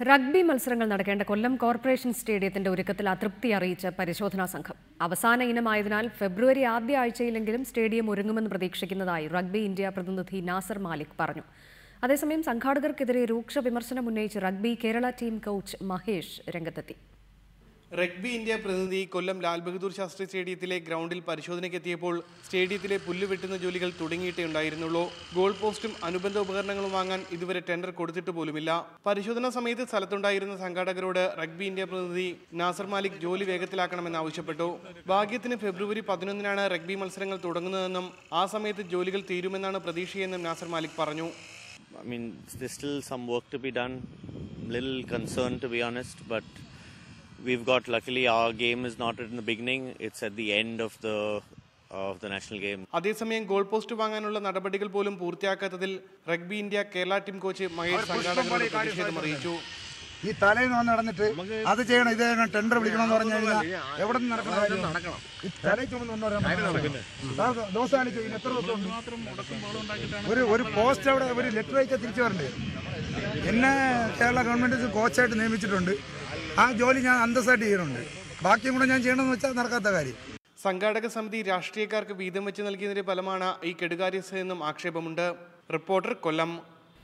Rugby മത്സരങ്ങൾ നടക്കേണ്ട കൊല്ലം corporation സ്റ്റേഡിയത്തിന്റെ ഒരുക്കത്തിൽ അതൃപ്തി അറിയിച്ച പരിശോധനാ സംഘം. അവസാന ഇനമായതിനാൽ ഫെബ്രുവരി ആദ്യ ആഴ്ചയിലെങ്കിലും സ്റ്റേഡിയം ഒരുങ്ങുമെന്ന് പ്രതീക്ഷിക്കുന്നതായി റഗ്ബി ഇന്ത്യ പ്രതിനിധി നാസർ മാലിക് പറഞ്ഞു. അതേസമയം സംഘാടകർക്കെതിരെ രൂക്ഷ വിമർശനം ഉന്നയിച്ച് rugby Kerala team coach Mahesh രംഗത്തെത്തി. റഗ്ബി ഇന്ത്യ പ്രതിനിധി കൊല്ലം ലാൽ ബഹദൂർ ശാസ്ത്രി സ്റ്റേഡിയത്തിലെ ഗ്രൗണ്ടിൽ പരിശോധനയ്ക്കെത്തിയപ്പോൾ സ്റ്റേഡിയത്തിലെ പുല്ല് വെട്ടുന്ന ജോലികൾ തുടങ്ങിയിട്ടേ ഉണ്ടായിരുന്നുള്ളൂ. ഗോൾ പോസ്റ്റും അനുബന്ധ ഉപകരണങ്ങളും വാങ്ങാൻ ഇതുവരെ ടെൻഡർ കൊടുത്തിട്ട് പോലുമില്ല. പരിശോധനാ സമയത്ത് സ്ഥലത്തുണ്ടായിരുന്ന സംഘാടകരോട് റഗ്ബി ഇന്ത്യ പ്രതിനിധി നാസർ മാലിക് ജോലി വേഗത്തിലാക്കണമെന്ന് ആവശ്യപ്പെട്ടു. ഭാഗ്യത്തിന് ഫെബ്രുവരി പതിനൊന്നിനാണ് റഗ്ബി മത്സരങ്ങൾ തുടങ്ങുന്നതെന്നും ആ സമയത്ത് ജോലികൾ തീരുമെന്നാണ് പ്രതീക്ഷയെന്നും നാസർ മാലിക് പറഞ്ഞു. I mean, there's still some work to be done. Little concerned, to be honest, but we've got. Luckily, our game is not at the beginning; it's at the end of the of the national game. അതേസമയം goal post വാങ്ങാനുള്ള നടപടികൾ പോലും പൂർത്തിയാക്കാത്തതിൽ rugby India Kerala team coach Mahesh സംഘാടകരോട് പ്രതിഷേധം അറിയിച്ചു. ഈ തലയിൽ വന്ന് നടന്നിട്ട് അത് ചെയ്യണം ഇത് ചെയ്യണം ടെൻഡർ വിളിക്കണം എന്ന് പറഞ്ഞു കഴിഞ്ഞാൽ എവിടെ നിന്ന് നടക്കണം? ഈ തലയിൽ ചുമന്ന് ദിവസം കാണിച്ചു ഇതിന് എത്ര ദിവസം? ഒരു ഒരു പോസ്റ്റ് അവിടെ ഒരു ലെറ്റർ അയച്ചാൽ തിരിച്ചു വരണ്ടേ? എന്നെ കേരള ഗവൺമെന്റ് കോച്ചായിട്ട് നിയമിച്ചിട്ടുണ്ട്. ആ ജോലി ഞാൻ അന്തസ്സായിട്ട് ചെയ്യുന്നുണ്ട്. ബാക്കിയും കൂടെ ഞാൻ ചെയ്യണമെന്ന് വെച്ചാൽ നടക്കാത്ത കാര്യം. സംഘാടക സമിതി രാഷ്ട്രീയക്കാർക്ക് വീതം വെച്ച് നൽകിയതിന്റെ ഫലമാണ് ഈ കെടുകാര്യസ്ഥ എന്നും ആക്ഷേപമുണ്ട്. റിപ്പോർട്ടർ കൊല്ലം